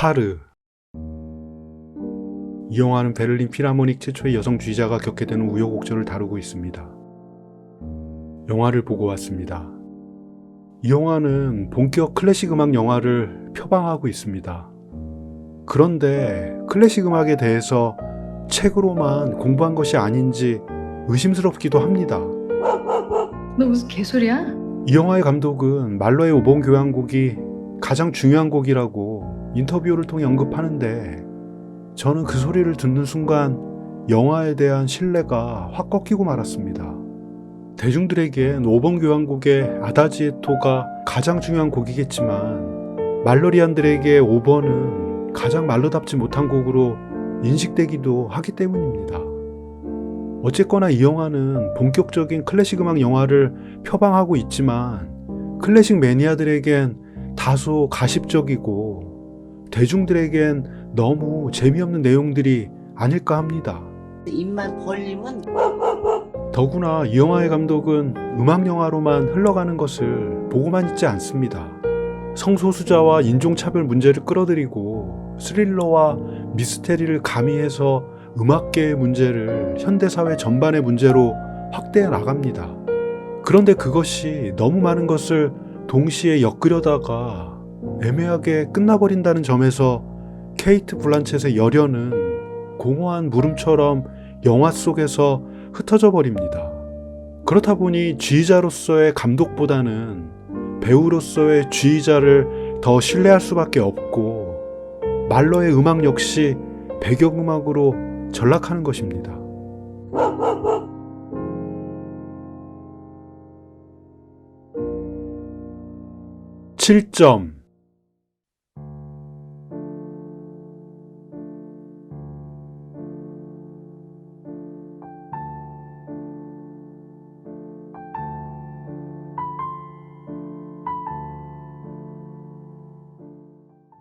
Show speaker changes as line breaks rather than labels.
타르 이 영화는 베를린 필하모닉 최초의 여성 주의자가 겪게 되는 우여곡절을 다루고 있습니다. 영화를 보고 왔습니다. 이 영화는 본격 클래식 음악 영화를 표방하고 있습니다. 그런데 클래식 음악에 대해서 책으로만 공부한 것이 아닌지 의심스럽기도 합니다.
너 무슨 개소리야?
이 영화의 감독은 말로의 5번 교향곡이 가장 중요한 곡이라고 인터뷰를 통해 언급하는데 저는 그 소리를 듣는 순간 영화에 대한 신뢰가 확 꺾이고 말았습니다. 대중들에겐 5번 교향곡의 아다지에토가 가장 중요한 곡이겠지만 말로리안들에게 5번은 가장 말로답지 못한 곡으로 인식되기도 하기 때문입니다. 어쨌거나 이 영화는 본격적인 클래식 음악 영화를 표방하고 있지만 클래식 매니아들에겐 다소 가십적이고 대중들에겐 너무 재미없는 내용들이 아닐까 합니다.
입만 벌리면
더구나 이 영화의 감독은 음악 영화로만 흘러가는 것을 보고만 있지 않습니다. 성소수자와 인종차별 문제를 끌어들이고 스릴러와 미스테리를 가미해서 음악계의 문제를 현대사회 전반의 문제로 확대해 나갑니다. 그런데 그것이 너무 많은 것을 동시에 엮으려다가 애매하게 끝나버린다는 점에서 케이트 블란쳇의 열연은 공허한 물음처럼 영화 속에서 흩어져 버립니다. 그렇다 보니 지휘자로서의 감독보다는 배우로서의 지휘자를 더 신뢰할 수밖에 없고 말러의 음악 역시 배경음악으로 전락하는 것입니다. 7점